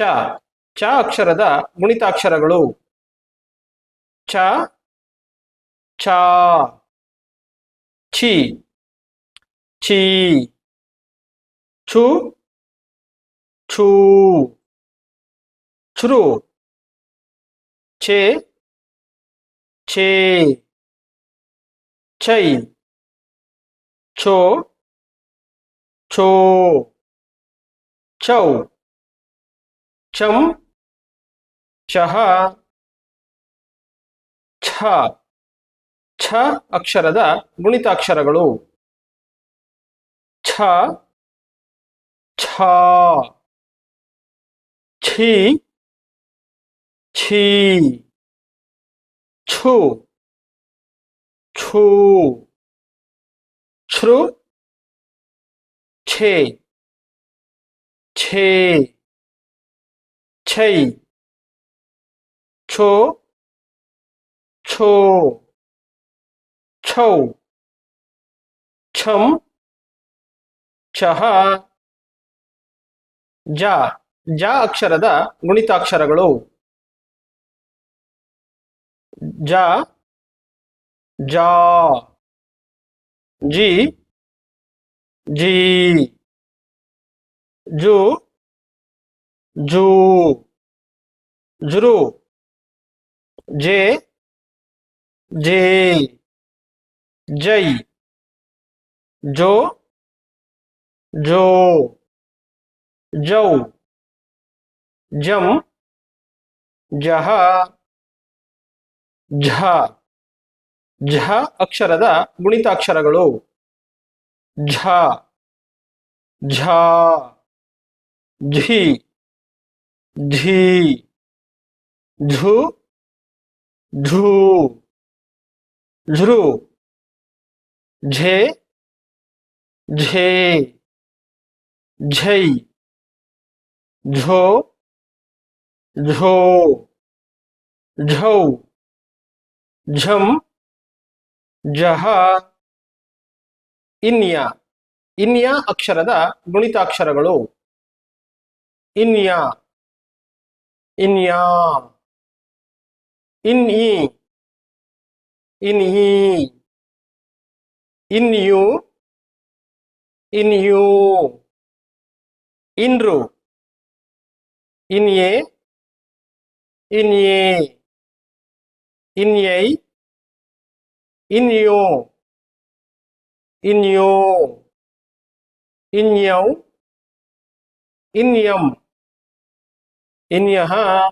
ಚ ಚ ಅಕ್ಷರದ ಗುಣಿತಾಕ್ಷರಗಳು ಚ ಚ, ಛಿ ಛಿ, ಛು, ಛೂ ಛ್ರು ಛೆ, ಛೇ, ಛೈ, ಛೋ ಛೋ, ಛೌ. ಛಂ ಚಹ ಛ ಛ ಅಕ್ಷರದ ಗುಣಿತಾಕ್ಷರಗಳು ಛ ಛ ಛಿ ಛಿ ಛು ಛೂ ಛೃ ಛೇ ಛೇ ಛೈ ಛೋ ಛೋ ಛೌ ಛಂ ಛಹ ಜ ಜ ಅಕ್ಷರದ ಗುಣಿತಾಕ್ಷರಗಳು ಜ ಜಾ ಜಿ ಜಿ ಜು ಜೂ ಜೃ ಜೆ ಜೇ ಜೈ ಜೋ ಜೋ ಜೌ ಜಂ ಜಹ ಝ ಝ ಅಕ್ಷರದ ಗುಣಿತಾಕ್ಷರಗಳು ಝ ಝ ಝಿ ಝಿ, ಝು, ಝೂ ಝೃ ಝೆ, ಝೇ, ಝೈ, ಝೋ ಝೋ, ಝೌ ಝಂ ಜಹ, ಇನ್ಯ ಇನ್ಯ ಅಕ್ಷರದ ಗುಣಿತಾಕ್ಷರಗಳು. ಇನ್ಯ in ya in e in he in you in you inru in ye in ye in ye in you in you in you in yum इन यहाँ